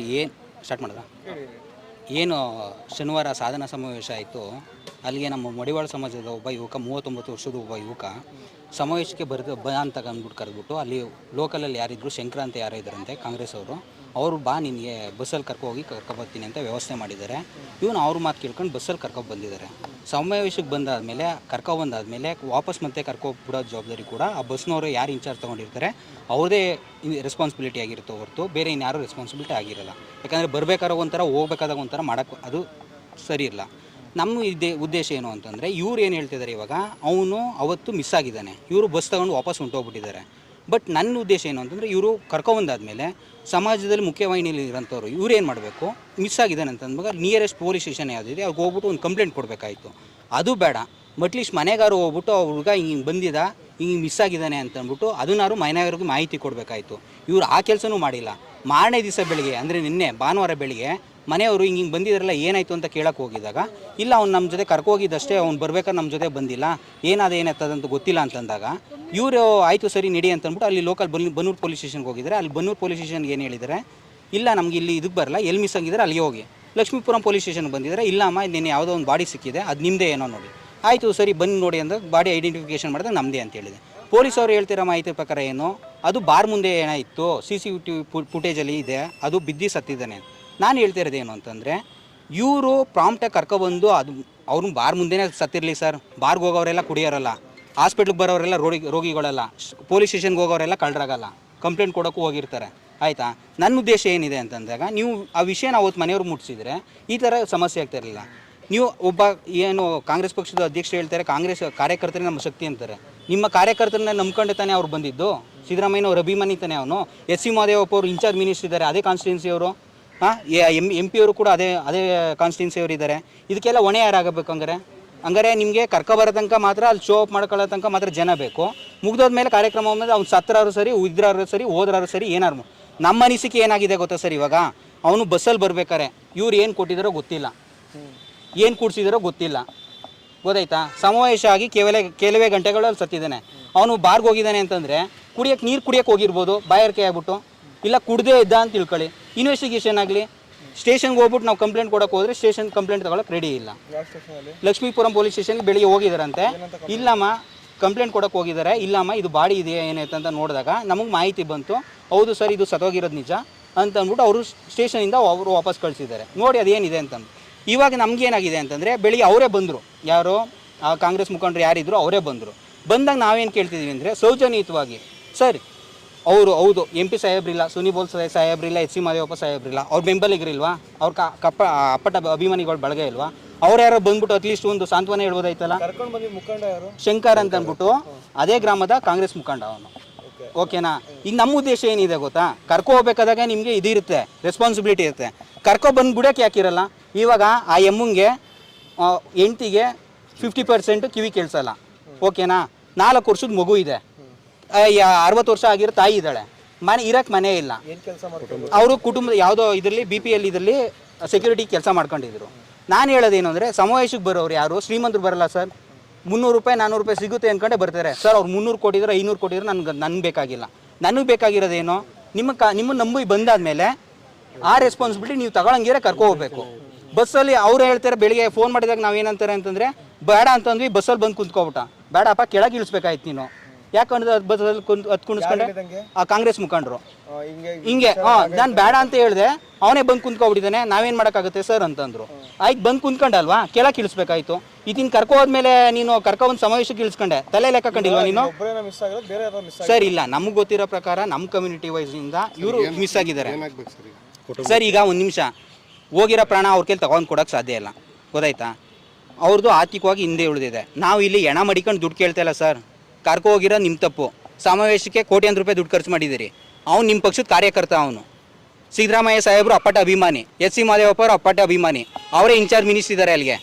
Sir, ಏನು start ಮಾಡಿದ? ಏನು ಶನಿವಾರ ಸಾಧನ ಸಮಾವೇಶ ಆಯಿತು. ಅಲ್ಲಿಗೆ ನಮ್ಮ ಮಡಿವಾಳ ಸಮಾಜದ ಒಬ್ಬ ಯುವಕ, ಮೂವತ್ತೊಂಬತ್ತು ವರ್ಷದ ಒಬ್ಬ ಯುವಕ ಸಮಾವೇಶಕ್ಕೆ ಬರೆದು ಬ ಅಂತ ಅಂದ್ಬಿಟ್ಟು ಕರೆದ್ಬಿಟ್ಟು ಅಲ್ಲಿ ಲೋಕಲಲ್ಲಿ ಯಾರಿದ್ರು ಶಂಕರ ಅಂತ ಕಾಂಗ್ರೆಸ್ ಅವರು. ಅವರು ಬಾ ನಿನಗೆ ಬಸ್ಸಲ್ಲಿ ಕರ್ಕೋಗಿ ಕರ್ಕೊಬರ್ತೀನಿ ಅಂತ ವ್ಯವಸ್ಥೆ ಮಾಡಿದ್ದಾರೆ. ಇವನು ಅವ್ರ ಮಾತು ಕೇಳ್ಕೊಂಡು ಬಸ್ಸಲ್ಲಿ ಕರ್ಕೊ ಬಂದಿದ್ದಾರೆ. ಸಮಾವೇಶಕ್ಕೆ ಬಂದಾದಮೇಲೆ ಕರ್ಕೊಬಂದಾದಮೇಲೆ ವಾಪಸ್ ಮತ್ತೆ ಕರ್ಕೊ ಬಿಡೋ ಜವಾಬ್ದಾರಿ ಕೂಡ ಆ ಬಸ್ನವರು ಯಾರು ಇನ್ಚಾರ್ಜ್ ತೊಗೊಂಡಿರ್ತಾರೆ, ಅವ್ರದೇ ರೆಸ್ಪಾನ್ಸಿಬಿಲಿಟಿ ಆಗಿರುತ್ತೆ ಹೊರತು ಬೇರೆ ಇನ್ಯಾರೂ ರೆಸ್ಪಾನ್ಸಿಬಿಲಿಟಿ ಆಗಿರಲ್ಲ. ಯಾಕಂದರೆ ಬರಬೇಕಾರೋ ಒಂಥರ ಹೋಗ್ಬೇಕಾದಾಗ ಒಂಥರ ಮಾಡೋಕ್ಕೆ ಅದು ಸರಿ ಇಲ್ಲ. ನಮ್ಮ ಇದೇ ಉದ್ದೇಶ ಏನು ಅಂತಂದರೆ, ಇವ್ರು ಏನು ಹೇಳ್ತಿದ್ದಾರೆ ಇವಾಗ, ಅವನು ಅವತ್ತು ಮಿಸ್ ಆಗಿದ್ದಾನೆ. ಇವರು ಬಸ್ ತಗೊಂಡು ವಾಪಸ್ ಹೊಂಟೋಗ್ಬಿಟ್ಟಿದ್ದಾರೆ. ಬಟ್ ನನ್ನ ಉದ್ದೇಶ ಏನು ಅಂತಂದರೆ ಇವರು ಕರ್ಕೊಬಂದಾದ್ಮೇಲೆ ಸಮಾಜದಲ್ಲಿ ಮುಖ್ಯವಾಹಿನಿಯಲ್ಲಿ ಇರೋಂಥವ್ರು, ಇವ್ರು ಏನು ಮಾಡಬೇಕು? ಮಿಸ್ ಆಗಿದ್ದಾನೆ ಅಂತಂದಾಗ ನಿಯರೆಸ್ಟ್ ಪೊಲೀಸ್ ಸ್ಟೇಷನ್ ಯಾವುದಿದೆ, ಅವ್ರಿಗೆ ಹೋಗ್ಬಿಟ್ಟು ಒಂದು ಕಂಪ್ಲೇಂಟ್ ಕೊಡಬೇಕಾಯಿತು. ಅದು ಬೇಡ. ಅಟ್ಲೀಸ್ಟ್ ಮನೆಗಾರು ಹೋಗ್ಬಿಟ್ಟು ಆ ಹುಡುಗ ಹಿಂಗೆ ಬಂದಿದ್ದ ಹಿಂಗೆ ಮಿಸ್ ಆಗಿದ್ದಾನೆ ಅಂತ ಅಂದ್ಬಿಟ್ಟು ಅದನ್ನಾರು ಮನೆಯವ್ರಿಗೆ ಮಾಹಿತಿ ಕೊಡಬೇಕಾಯಿತು. ಇವರು ಆ ಕೆಲಸನೂ ಮಾಡಿಲ್ಲ. ಮಾರನೇ ದಿವಸ ಬೆಳಿಗ್ಗೆ, ಅಂದರೆ ನಿನ್ನೆ, ಭಾನುವಾರ ಬೆಳಿಗ್ಗೆ ಮನೆಯವರು ಹಿಂಗೆ ಹಿಂಗೆ ಬಂದಿದ್ರಲ್ಲ, ಏನಾಯಿತು ಅಂತ ಕೇಳೋಕೆ ಹೋಗಿದಾಗ ಇಲ್ಲ, ಅವ್ನು ನಮ್ಮ ಜೊತೆ ಕರ್ಕೋಗಿದ್ದಷ್ಟೇ ಅವ್ನು ಬರ್ಬೇಕಾದ್ರೆ ನಮ್ಮ ಜೊತೆ ಬಂದಿಲ್ಲ, ಏನಾದ ಏನಾಗ್ತದಂತ ಗೊತ್ತಿಲ್ಲ ಅಂತಂದಾಗ, ಇವರು, ಆಯಿತು ಸರಿ, ನಡಿ ಅಂತ ಅಂದ್ಬಿಟ್ಟು ಅಲ್ಲಿ ಲೋಕಲ್ ಬನ್, ಬನ್ನೂರು ಪೊಲೀಸ್ ಸ್ಟೇಷನ್ಗೆ ಹೋಗಿದ್ದಾರೆ ಅಲ್ಲಿ ಬನ್ನೂರು ಪೊಲೀಸ್ ಸ್ಟೇಷನ್ಗೆ ಏನು ಹೇಳಿದರೆ, ಇಲ್ಲ, ನಮ್ಗೆ ಇಲ್ಲಿ ಇದಕ್ಕೆ ಬರಲ್ಲ ಎಲ್ಲಿ ಮಿಸ್ ಆಗಿದ್ದಾರೆ ಅಲ್ಲಿಗೆ ಹೋಗಿ. ಲಕ್ಷ್ಮೀಪುರಂ ಪೊಲೀಸ್ ಸ್ಟೇಷನ್ಗೆ ಬಂದಿದ್ದಾರೆ ಇಲ್ಲ, ಅಮ್ಮ, ನಿನ್ನೆ ಯಾವುದೋ ಒಂದು ಬಾಡಿ ಸಿಕ್ಕಿದೆ, ಅದು ನಿಮ್ಮದೇ ಏನೋ ನೋಡಿ. ಆಯಿತು, ಸರಿ, ಬನ್ನಿ ನೋಡಿ ಅಂದಾಗ, ಬಾಡಿ ಐಡೆಂಟಿಫಿಕೇಷನ್ ಮಾಡಿದ್ರೆ ನಮ್ಮದೇ ಅಂತ ಹೇಳಿದೆ. ಪೊಲೀಸ್ ಅವ್ರು ಹೇಳ್ತಿರೋ ಮಾಹಿತಿ ಪ್ರಕಾರ ಏನು, ಅದು ಬಾರ್ ಮುಂದೆ ಏನಾಯಿತು ಸಿ ಸಿ ಟಿ ಫುಟೇಜಲ್ಲಿ ಇದೆ, ಅದು ಬಿದ್ದು ಸತ್ತಿದ್ದಾನೆ ನಾನು ಹೇಳ್ತಿರೋದು ಏನು ಅಂತಂದರೆ, ಇವರು ಪ್ರಾಂಪ್ಟಾಗಿ ಕರ್ಕೊಬಂದು ಅದು ಅವ್ರು ಬಾರ್ ಮುಂದೆನೇ ಸತ್ತಿರಲಿ ಸರ್ ಬಾರ್ಗೆ ಹೋಗೋರೆಲ್ಲ ಕುಡಿಯೋರಲ್ಲ. ಹಾಸ್ಪಿಟ್ಲಿಗೆ ಬರೋರೆಲ್ಲ ರೋಗಿ, ರೋಗಿಗಳಲ್ಲ. ಪೊಲೀಸ್ ಸ್ಟೇಷನ್ಗೆ ಹೋಗೋರೆಲ್ಲ ಕಳ್ರಾಗಲ್ಲ ಕಂಪ್ಲೇಂಟ್ ಕೊಡೋಕ್ಕೂ ಹೋಗಿರ್ತಾರೆ. ಆಯಿತಾ? ನನ್ನ ಉದ್ದೇಶ ಏನಿದೆ ಅಂತಂದಾಗ, ನೀವು ಆ ವಿಷಯನ ಅವತ್ತು ಮನೆಯವ್ರು ಮುಟ್ಸಿದ್ರೆ ಈ ಥರ ಸಮಸ್ಯೆ ಆಗ್ತಾ ಇರಲಿಲ್ಲ. ನೀವು ಒಬ್ಬ ಏನು ಕಾಂಗ್ರೆಸ್ ಪಕ್ಷದ ಅಧ್ಯಕ್ಷರು ಹೇಳ್ತಾರೆ, ಕಾಂಗ್ರೆಸ್ ಕಾರ್ಯಕರ್ತರೇ ನಮ್ಮ ಶಕ್ತಿ ಅಂತಾರೆ. ನಿಮ್ಮ ಕಾರ್ಯಕರ್ತರನ್ನ ನಂಬ್ಕೊಂಡೆ ತಾನೇ ಅವ್ರು ಬಂದಿದ್ದು? ಸಿದ್ದರಾಮಯ್ಯನವ್ರ ಅಭಿಮಾನಿ ತಾನೇ ಅವನು? ಎಸ್ ಸಿ ಮಹದೇವಪ್ಪ ಅವರು ಇನ್ಚಾರ್ಜ್ ಮಿನಿಸ್ಟರ್ ಇದ್ದಾರೆ, ಅದೇ ಕಾನ್ಸ್ಟಿಟ್ಯೂನ್ಸಿ ಅವರು? ಹಾಂ? ಎಂ ಎಂ ಪಿ ಅವರು ಕೂಡ ಅದೇ ಅದೇ ಕಾನ್ಸ್ಟಿಟ್ಯೂನ್ಸಿ ಅವರು ಇದ್ದಾರೆ ಇದಕ್ಕೆಲ್ಲ ಹೊಣೆ ಯಾರಾಗಬೇಕು ಹಂಗಾರೆ? ಹಂಗಾರೆ ನಿಮಗೆ ಕರ್ಕೊಬರೋ ತನಕ ಮಾತ್ರ ಅಲ್ಲಿ ಶೋ ಅಪ್ ಮಾಡ್ಕೊಳ್ಳೋ ತನಕ ಮಾತ್ರ ಜನ ಬೇಕು. ಮುಗ್ದೋದ್ಮೇಲೆ ಕಾರ್ಯಕ್ರಮ ಮೇಲೆ ಅವ್ನು ಸತ್ತರಾರು ಸರಿ ಉದ್ರಾರು ಸರಿ ಹೋದ್ರಾರು ಸರಿ ಏನಾರು ನಮ್ಮ ಅನಿಸಿಕೆ ಏನಾಗಿದೆ ಗೊತ್ತಾ ಸರ್ ಇವಾಗ? ಅವನು ಬಸ್ಸಲ್ಲಿ ಬರ್ಬೇಕಾರೆ, ಇವ್ರು ಏನು ಕೊಟ್ಟಿದ್ದಾರೋ ಗೊತ್ತಿಲ್ಲ. ಏನು ಕೂಡ್ಸಿದಾರೋ ಗೊತ್ತಿಲ್ಲ. ಗೊತ್ತಾಯ್ತಾ? ಸಮಾವೇಶ ಆಗಿ ಕೇವಲ, ಕೆಲವೇ ಗಂಟೆಗಳಲ್ಲಿ ಸತ್ತಿದ್ದಾನೆ. ಅವನು ಬಾರ್ಗೆ ಹೋಗಿದ್ದಾನೆ ಅಂತಂದರೆ ಕುಡಿಯೋಕ್ಕೆ ನೀರು ಕುಡಿಯೋಕ್ಕೆ ಹೋಗಿರ್ಬೋದು ಬಾಯಾರಿಕೆ ಆಗ್ಬಿಟ್ಟು. ಇಲ್ಲ ಕುಡ್ದೇ ಇದ್ದ ಅಂತ ತಿಳ್ಕೊಳ್ಳಿ. ಇನ್ವೆಸ್ಟಿಗೇಷನ್ ಆಗಲಿ ಸ್ಟೇಷನ್ಗೆ ಹೋಗ್ಬಿಟ್ಟು ನಾವು ಕಂಪ್ಲೇಂಟ್ ಕೊಡಕ್ಕೆ ಹೋದ್ರೆ ಸ್ಟೇಷನ್ ಕಂಪ್ಲೇಂಟ್ ತಗೊಳಕ್ಕೆ ರೆಡಿ ಇಲ್ಲ. ಲಕ್ಷ್ಮೀಪುರಂ ಪೊಲೀಸ್ ಸ್ಟೇಷನ್ಗೆ ಬೆಳಿಗ್ಗೆ ಹೋಗಿದಾರಂತೆ. ಇಲ್ಲಮ್ಮ ಕಂಪ್ಲೇಂಟ್ ಕೊಡಕ್ಕೆ ಹೋಗಿದ್ದಾರೆ ಇಲ್ಲಮ್ಮ ಇದು ಬಾಡಿ ಇದೆಯಾ ಏನೈತೆ ಅಂತ ನೋಡಿದಾಗ ನಮಗೆ ಮಾಹಿತಿ ಬಂತು. ಹೌದು ಸರ್ ಇದು ಸತ್ತೋಗಿರೋದು ನಿಜ ಅಂತ ಅಂದ್ಬಿಟ್ಟು ಅವರು ಸ್ಟೇಷನಿಂದ ಅವರು ವಾಪಸ್ ಕಳಿಸಿದ್ದಾರೆ. ನೋಡಿ ಅದೇನಿದೆ ಅಂತಂದು. ಇವಾಗ ನಮಗೇನಾಗಿದೆ ಅಂತಂದರೆ ಬೆಳಿಗ್ಗೆ ಅವರೇ ಬಂದರು. ಯಾರು? ಆ ಕಾಂಗ್ರೆಸ್ ಮುಖಂಡರು ಯಾರಿದ್ರು ಅವರೇ ಬಂದರು. ಬಂದಾಗ ನಾವೇನು ಕೇಳ್ತಿದ್ದೀವಿ ಅಂದರೆ ಸೌಜನ್ಯಯುತವಾಗಿ ಸರ್ ಅವರು ಹೌದು ಎಂ ಪಿ ಸಾಹೇಬ್ರಿಲ್ಲ ಸುನಿ ಬೋಲ್ ಸಾಹೇಬ್ ಸಾಹೇಬ್ರಿಲ್ಲ ಎಚ್ ಸಿ ಮಾದೇವಪ್ಪ ಸಾಹೇಬ್ರಿಲ್ಲ ಅವ್ರ ಬೆಂಬಲಿಗರಿಲ್ವಾ? ಅವ್ರ ಕಪ್ಪ ಅಪ್ಪಟ ಅಭಿಮಾನಿಗಳು ಬಳಗ ಇಲ್ವಾ? ಅವ್ರು ಯಾರೋ ಬಂದ್ಬಿಟ್ಟು ಅಟ್ಲೀಸ್ಟ್ ಒಂದು ಸಾಂತ್ವನ ಹೇಳ್ಬೋದಾಯ್ತಲ್ಲ? ಶಂಕರ್ ಅಂತ ಅಂದ್ಬಿಟ್ಟು ಅದೇ ಗ್ರಾಮದ ಕಾಂಗ್ರೆಸ್ ಮುಖಂಡ ಅವನು. ಓಕೆನಾ? ಈಗ ನಮ್ಮ ಉದ್ದೇಶ ಏನಿದೆ ಗೊತ್ತಾ? ಕರ್ಕೊ ಹೋಗ್ಬೇಕಾದಾಗ ನಿಮಗೆ ಇದಿರುತ್ತೆ ರೆಸ್ಪಾನ್ಸಿಬಿಲಿಟಿ ಇರುತ್ತೆ. ಕರ್ಕೊ ಬಂದು ಬಿಡೋಕೆ ಯಾಕಿರಲ್ಲ ಇವಾಗ ಆ ಎಮ್ಮಂಗೆ ಎಂಟಿಗೆ ಫಿಫ್ಟಿ ಪರ್ಸೆಂಟ್ ಕಿವಿ ಕೇಳಿಸಲ್ಲ. ಓಕೆನಾ? ನಾಲ್ಕು ವರ್ಷದ ಮಗು ಇದೆ. ಅರವತ್ತು ವರ್ಷ ಆಗಿರೋ ತಾಯಿ ಇದ್ದಾಳೆ. ಮನೆ ಇರಕ್ಕೆ ಮನೆ ಇಲ್ಲ. ಅವರು ಕುಟುಂಬ ಯಾವುದೋ ಇದರಲ್ಲಿ ಬಿ ಪಿ ಎಲ್ ಇದರಲ್ಲಿ ಸೆಕ್ಯೂರಿಟಿ ಕೆಲಸ ಮಾಡ್ಕೊಂಡಿದ್ರು. ನಾನು ಹೇಳೋದೇನು ಅಂದರೆ ಸಮಾವೇಶಕ್ಕೆ ಬರೋರು ಯಾರು? ಶ್ರೀಮಂತರು ಬರಲ್ಲ ಸರ್. ಮುನ್ನೂರು ರೂಪಾಯಿ ನಾನ್ನೂರು ರೂಪಾಯಿ ಸಿಗುತ್ತೆ ಅಂದ್ಕೊಂಡೆ ಬರ್ತಾರೆ. ಸರ್ ಅವ್ರು ಮುನ್ನೂರು ಕೊಟ್ಟಿದ್ರೆ ಐನೂರು ಕೊಟ್ಟಿದ್ರೆ ನನ್ಗೆ ನನಗೆ ಬೇಕಾಗಿಲ್ಲ. ನನಗೆ ಬೇಕಾಗಿರೋದೇನು? ನಿಮ್ಮ ಕ ನಿಮ್ಮ ನಂಬಿ ಬಂದಾದ್ಮೇಲೆ ಆ ರೆಸ್ಪಾನ್ಸಿಬಿಲಿಟಿ ನೀವು ತಗೊಳಂಗಿದ್ರೆ ಕರ್ಕೊ ಹೋಗ್ಬೇಕು. ಬಸ್ಸಲ್ಲಿ ಅವ್ರು ಹೇಳ್ತಾರೆ ಬೆಳಿಗ್ಗೆ ಫೋನ್ ಮಾಡಿದಾಗ ನಾವೇನಂತಾರೆ ಅಂತಂದರೆ ಬೇಡ ಅಂತಂದ್ವಿ ಬಸ್ಸಲ್ಲಿ ಬಂದು ಕುಂತ್ಕೊಬಿಟ್ಟ. ಬೇಡಪ್ಪ ಕೆಳಗೆ ಇಳಿಸ್ಬೇಕಾಯ್ತು ನೀನು. ಯಾಕಂದ್ರೆ ಬಸ್ಸಲ್ಲಿ ಕುಂತ್ ಹತ್ತು ಕುಣಿಸ್ಕೊಂಡೆ ಹೇಳಿದಂಗೆ? ಆ ಕಾಂಗ್ರೆಸ್ ಮುಖಂಡರು. ಆ, ಹಿಂಗೆ ಹಿಂಗೆ. ಹಾಂ ನಾನು ಬೇಡ ಅಂತ ಹೇಳಿದೆ. ಅವನೇ ಬಂದು ಕುಂತ್ಕೊಬಿಟ್ಟಿದ್ದಾನೆ ನಾವೇನ್ ಮಾಡೋಕ್ಕಾಗುತ್ತೆ ಸರ್ ಅಂತಂದ್ರು. ಆಯ್ತು ಬಂದು ಕುಂತ್ಕೊಂಡಲ್ವಾ ಕೆಳಗೆ ಇಳಿಸ್ಬೇಕಾಯ್ತು. ಇದನ್ನ ಕರ್ಕೊ ಹೋದ್ಮೇಲೆ ನೀನು ಕರ್ಕೊ ಒಂದು ಸಮಾವೇಶಕ್ಕೆ ಇಳಿಸ್ಕೊಂಡೆ. ತಲೆ ಲೆಕ್ಕ ಕಂಡಿಲ್ವಾ ನೀನು? ಒಬ್ಬರೇನ ಮಿಸ್ ಆಗಿರೋದು ಬೇರೆ ಯಾರೋ ಮಿಸ್ ಸರ್ ಇಲ್ಲ. ನಮ್ಗೆ ಗೊತ್ತಿರೋ ಪ್ರಕಾರ ನಮ್ಮ ಕಮ್ಯುನಿಟಿ ವೈಸಿಂದ ಇವರು ಮಿಸ್ ಆಗಿದ್ದಾರೆ. ಸರ್ ಈಗ? ಒಂದು ನಿಮಿಷ. ಹೋಗಿರೋ ಪ್ರಾಣ ಅವ್ರ ಕೈಲಿ ತಗೊಂಡು ಕೊಡೋಕೆ ಸಾಧ್ಯ ಇಲ್ಲ. ಗೊತ್ತಾಯ್ತಾ? ಅವ್ರದ್ದು ಆರ್ಥಿಕವಾಗಿ ಹಿಂದೆ ಉಳಿದಿದೆ. ನಾವು ಇಲ್ಲಿ ಎಣ ಮಡಿಕೊಂಡು ದುಡ್ಡು ಕೇಳ್ತಾ ಇಲ್ಲ ಸರ್. ಕರ್ಕೊ ಹೋಗಿರೋ ನಿಮ್ಮ ತಪ್ಪು. ಸಮಾವೇಶಕ್ಕೆ ಕೋಟ್ಯಾಂತರ ರೂಪಾಯಿ ದುಡ್ಡು ಖರ್ಚು ಮಾಡಿದ್ದೀರಿ. ಅವ್ನು ನಿಮ್ಮ ಪಕ್ಷದ ಕಾರ್ಯಕರ್ತ ಅವನು. ಸಿದ್ದರಾಮಯ್ಯ ಸಾಹೇಬರು ಅಪ್ಪಟ ಅಭಿಮಾನಿ. ಎಸ್ ಸಿ ಮಾದೇವಪ್ಪ ಅವರು ಅಪ್ಪಟ ಅಭಿಮಾನಿ. ಅವರೇ ಇನ್ಚಾರ್ಜ್ ಮಿನಿಸ್ಟರ್ ಇದ್ದಾರೆ ಅಲ್ಲಿಗೆ.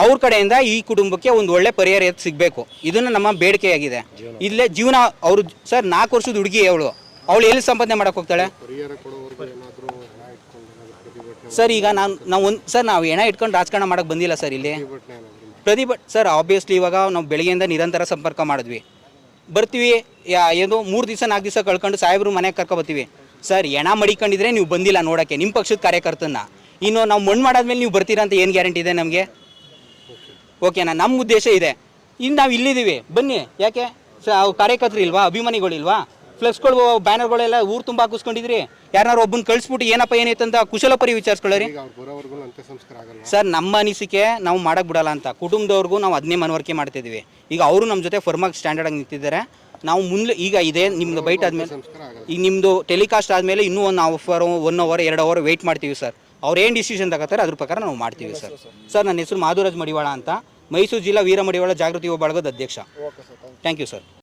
ಅವ್ರ ಕಡೆಯಿಂದ ಈ ಕುಟುಂಬಕ್ಕೆ ಒಂದು ಒಳ್ಳೆ ಪರಿಹಾರ ಸಿಗಬೇಕು. ಇದನ್ನು ನಮ್ಮ ಬೇಡಿಕೆಯಾಗಿದೆ. ಇಲ್ಲೇ ಜೀವನ ಅವರು ಸರ್, ನಾಲ್ಕು ವರ್ಷದ ಹುಡುಗಿ ಅವಳು. ಅವಳು ಎಲ್ಲಿ ಸಂಪಾದನೆ ಮಾಡಕ್ಕೆ ಹೋಗ್ತಾಳೆ? ಸರ್, ಈಗ ನಾನು, ನಾವು ಒಂದು, ಸರ್, ನಾವು ಹೆಣ ಇಟ್ಕೊಂಡು ರಾಜಕಾರಣ ಮಾಡಕ್ಕೆ ಬಂದಿಲ್ಲ ಸರ್ ಇಲ್ಲಿ. ಪ್ರತಿಭಟ್ ಸರ್ ಆಬ್ವಿಯಸ್ಲಿ ಇವಾಗ ನಾವು ಬೆಳಗ್ಗೆಯಿಂದ ನಿರಂತರ ಸಂಪರ್ಕ ಮಾಡಿದ್ವಿ. ಬರ್ತೀವಿ. ಯಾ, ಏನು ಮೂರು ದಿವಸ, ನಾಲ್ಕು ದಿವಸ ಕಳ್ಕೊಂಡು ಸಾಹೇಬ್ರು ಮನೆಗೆ ಕರ್ಕೊ ಬರ್ತೀವಿ. ಸರ್ ಎಣ ಮಡಿಕೊಂಡಿದ್ರೆ ನೀವು ಬಂದಿಲ್ಲ ನೋಡೋಕ್ಕೆ ನಿಮ್ಮ ಪಕ್ಷದ ಕಾರ್ಯಕರ್ತನ ಇನ್ನು ನಾವು ಮಣ್ಣು ಮಾಡಾದ್ಮೇಲೆ ನೀವು ಬರ್ತೀರಾ ಅಂತ ಏನು ಗ್ಯಾರಂಟಿ ಇದೆ ನಮಗೆ? ಓಕೆನಾ ನಮ್ಮ ಉದ್ದೇಶ ಇದೆ. ಇನ್ನು ನಾವು ಇಲ್ಲಿದ್ದೀವಿ. ಬನ್ನಿ, ಯಾಕೆ? ಸರ್ ಅವು ಕಾರ್ಯಕರ್ತರು ಇಲ್ವಾ ಅಭಿಮಾನಿಗಳಿಲ್ವಾ? ಫ್ಲೆಕ್ಸ್ಗಳು ಬ್ಯಾನರ್ಗಳೆಲ್ಲ ಊರು ತುಂಬ ಹಾಕಿಸ್ಕೊಂಡಿದ್ರಿ. ಯಾರನ್ನಾರು ಒಬ್ಬನ ಕಳಿಸ್ಬಿಟ್ಟು ಏನಪ್ಪ ಏನೈತಂತ ಅಂತ ಕುಶಲಪರಿ ವಿಚಾರಿಸ್ಕೊಳ್ಳಿ ಸರ್ ನಮ್ಮ ಅನಿಸಿಕೆ ನಾವು ಮಾಡಕ್ ಬಿಡಲ್ಲ ಅಂತ. ಕುಟುಂಬದವ್ರಿಗೂ ನಾವು ಅದನ್ನೇ ಮನವರಿಕೆ ಮಾಡ್ತಿದ್ದೀವಿ ಈಗ ಅವರು ನಮ್ಮ ಜೊತೆ ಫರ್ಮಾಗಿ ಸ್ಟ್ಯಾಂಡರ್ಡ್ ಆಗಿ ನಿಂತಿದ್ದಾರೆ. ನಾವು ಮುಂದೆ ಈಗ ಇದೆ ನಿಮ್ದು ಬೈಟ್ ಆದ್ಮೇಲೆ ಈಗ ನಿಮ್ಮದು ಟೆಲಿಕಾಸ್ಟ್ ಆದಮೇಲೆ ಇನ್ನೂ ಒಂದು ಅವರ್ ಒನ್ ಅವರ್ ಎರಡು ಅವರ್ ವೆಯ್ಟ್ ಮಾಡ್ತೀವಿ ಸರ್. ಅವ್ರು ಏನು ಡಿಸಿಷನ್ ತಗೋತಾರೆ ಅದ್ರ ಪ್ರಕಾರ ನಾವು ಮಾಡ್ತೀವಿ ಸರ್. ಸರ್ ನನ್ನ ಹೆಸರು ಮಾಧುರಾಜ್ ಮಡಿವಾಳ ಅಂತ. ಮೈಸೂರು ಜಿಲ್ಲಾ ವೀರ ಮಡಿವಾಳ ಜಾಗೃತಿ ಬಳಗದ ಅಧ್ಯಕ್ಷ. Thank you sir